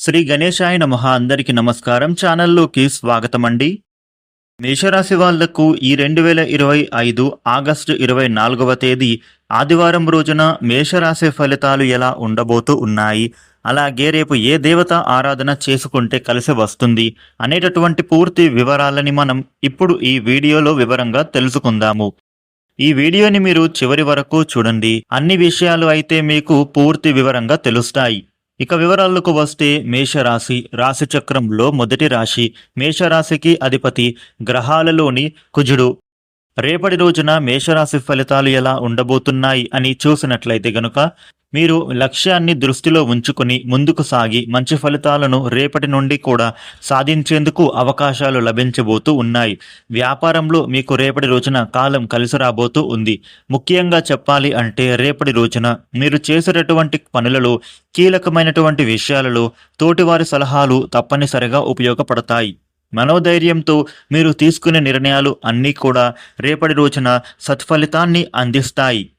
శ్రీ గణేశాయ నమః. అందరికీ నమస్కారం. ఛానల్లోకి స్వాగతం అండి మేషరాశి వాళ్ళకు ఈ రెండు వేల ఇరవై ఐదు ఆగస్టు ఇరవై నాలుగవ తేదీ ఆదివారం రోజున మేషరాశి ఫలితాలు ఎలా ఉండబోతూ ఉన్నాయి? అలాగే రేపు ఏ దేవత ఆరాధన చేసుకుంటే కలిసి వస్తుంది? అనేటటువంటి పూర్తి వివరాలని మనం ఇప్పుడు ఈ వీడియోలో వివరంగా తెలుసుకుందాము. ఈ వీడియోని మీరు చివరి వరకు చూడండి. అన్ని విషయాలు అయితే మీకు పూర్తి వివరంగా తెలుస్తాయి. ఇక వివరాలకు వస్తే మేషరాశి రాశి చక్రంలో మొదటి రాశి మేషరాశికి అధిపతి గ్రహాలలోని కుజుడు. రేపటి రోజున మేషరాశి ఫలితాలు ఎలా ఉండబోతున్నాయి అని చూసినట్లయితే గనుక మీరు లక్ష్యాన్ని దృష్టిలో ఉంచుకుని ముందుకు సాగి మంచి ఫలితాలను రేపటి నుండి కూడా సాధించేందుకు అవకాశాలు లభించబోతూ ఉన్నాయి. వ్యాపారంలో మీకు రేపటి రోజున కాలం కలిసి రాబోతూ ఉంది. ముఖ్యంగా చెప్పాలి అంటే రేపటి రోజున మీరు చేసేటటువంటి పనులలో కీలకమైనటువంటి విషయాలలో తోటివారి సలహాలు తప్పనిసరిగా ఉపయోగపడతాయి. మనోధైర్యంతో మీరు తీసుకునే నిర్ణయాలు అన్నీ కూడా రేపటి రోజున సత్ఫలితాన్ని అందిస్తాయి.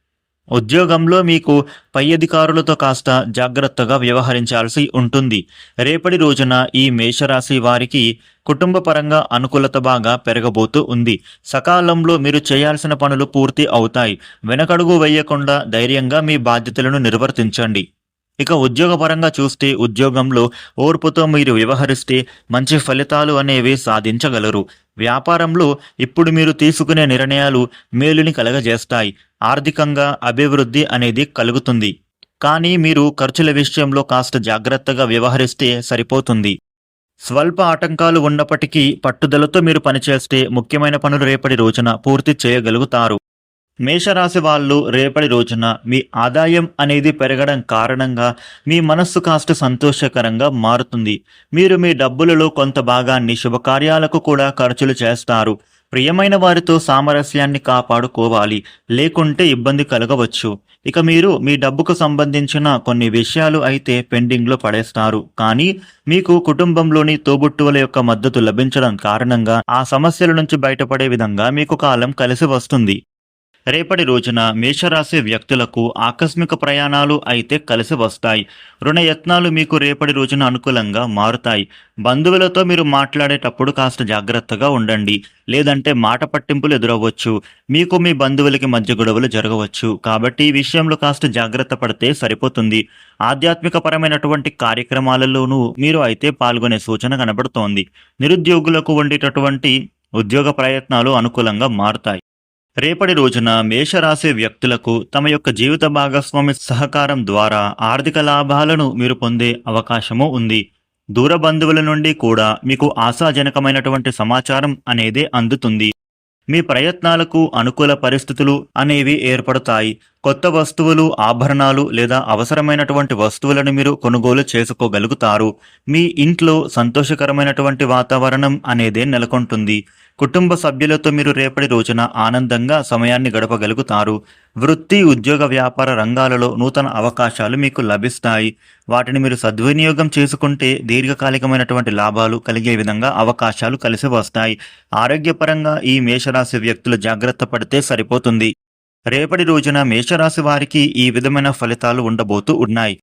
ఉద్యోగంలో మీకు పై అధికారులతో కాస్త జాగ్రత్తగా వ్యవహరించాల్సి ఉంటుంది. రేపటి రోజున ఈ మేషరాశి వారికి కుటుంబ పరంగా అనుకూలత బాగా పెరగబోతూ ఉంది. సకాలంలో మీరు చేయాల్సిన పనులు పూర్తి అవుతాయి. వెనకడుగు వేయకుండా ధైర్యంగా మీ బాధ్యతలను నిర్వర్తించండి. ఇక ఉద్యోగపరంగా చూస్తే ఉద్యోగంలో ఓర్పుతో మీరు వ్యవహరిస్తే మంచి ఫలితాలు అనేవి సాధించగలరు. వ్యాపారంలో ఇప్పుడు మీరు తీసుకునే నిర్ణయాలు మేలుని కలగజేస్తాయి. ఆర్థికంగా అభివృద్ధి అనేది కలుగుతుంది. కానీ మీరు ఖర్చుల విషయంలో కాస్త జాగ్రత్తగా వ్యవహరిస్తే సరిపోతుంది. స్వల్ప ఆటంకాలు ఉన్నప్పటికీ పట్టుదలతో మీరు పనిచేస్తే ముఖ్యమైన పనులు రేపటి రోజున పూర్తి చేయగలుగుతారు. మేషరాశి వాళ్ళు రేపటి రోజున మీ ఆదాయం అనేది పెరగడం కారణంగా మీ మనస్సు కాస్త సంతోషకరంగా మారుతుంది. మీరు మీ డబ్బులలో కొంత భాగాన్ని శుభకార్యాలకు కూడా ఖర్చులు చేస్తారు. ప్రియమైన వారితో సామరస్యాన్ని కాపాడుకోవాలి. లేకుంటే ఇబ్బంది కలగవచ్చు. ఇక మీరు మీ డబ్బుకు సంబంధించిన కొన్ని విషయాలు అయితే పెండింగ్లో పడేస్తారు. కానీ మీకు కుటుంబంలోని తోబుట్టువుల యొక్క మద్దతు లభించడం కారణంగా ఆ సమస్యల నుంచి బయటపడే విధంగా మీకు కాలం కలిసి వస్తుంది. రేపటి రోజున మేషరాశి వ్యక్తులకు ఆకస్మిక ప్రయాణాలు అయితే కలిసి వస్తాయి. రుణయత్నాలు మీకు రేపటి రోజున అనుకూలంగా మారుతాయి. బంధువులతో మీరు మాట్లాడేటప్పుడు కాస్త జాగ్రత్తగా ఉండండి. లేదంటే మాట పట్టింపులు ఎదురవ్వచ్చు. మీకు మీ బంధువులకి మధ్య గొడవలు జరగవచ్చు. కాబట్టి ఈ విషయంలో కాస్త జాగ్రత్త పడితే సరిపోతుంది. ఆధ్యాత్మిక పరమైనటువంటి కార్యక్రమాలలోనూ మీరు అయితే పాల్గొనే సూచన కనబడుతోంది. నిరుద్యోగులకు ఉండేటటువంటి ఉద్యోగ ప్రయత్నాలు అనుకూలంగా మారుతాయి. రేపటి రోజున మేషరాశి వ్యక్తులకు తమ యొక్క జీవిత భాగస్వామి సహకారం ద్వారా ఆర్థిక లాభాలను మీరు పొందే అవకాశము ఉంది. దూర బంధువుల నుండి కూడా మీకు ఆశాజనకమైనటువంటి సమాచారం అనేది అందుతుంది. మీ ప్రయత్నాలకు అనుకూల పరిస్థితులు అనేవి ఏర్పడతాయి. కొత్త వస్తువులు ఆభరణాలు లేదా అవసరమైనటువంటి వస్తువులను మీరు కొనుగోలు చేసుకోగలుగుతారు. మీ ఇంట్లో సంతోషకరమైనటువంటి వాతావరణం అనేది నెలకొంటుంది. కుటుంబ సభ్యులతో మీరు రేపటి రోజున ఆనందంగా సమయాన్ని గడపగలుగుతారు. వృత్తి ఉద్యోగ వ్యాపార రంగాలలో నూతన అవకాశాలు మీకు లభిస్తాయి. వాటిని మీరు సద్వినియోగం చేసుకుంటే దీర్ఘకాలికమైనటువంటి లాభాలు కలిగే విధంగా అవకాశాలు కలిసి వస్తాయి. ఆరోగ్యపరంగా ఈ మేషరాశి వ్యక్తులు జాగ్రత్త పడితే సరిపోతుంది. రేపటి రోజున మేషరాశి వారికి ఈ విధమైన ఫలితాలు ఉండబోతూ ఉన్నాయి.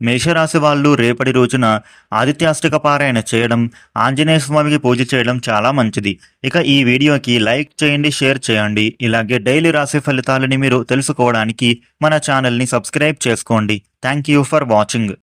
మేషరాశి వాళ్ళు రేపటి రోజున ఆదిత్యాష్టక పారాయణ చేయడం ఆంజనేయ స్వామికి పూజ చేయడం చాలా మంచిది. ఇక ఈ వీడియోకి లైక్ చేయండి షేర్ చేయండి. ఇలాగే డైలీ రాశి ఫలితాలని మీరు తెలుసుకోవడానికి మన ఛానల్ని సబ్స్క్రైబ్ చేసుకోండి. Thank you for watching.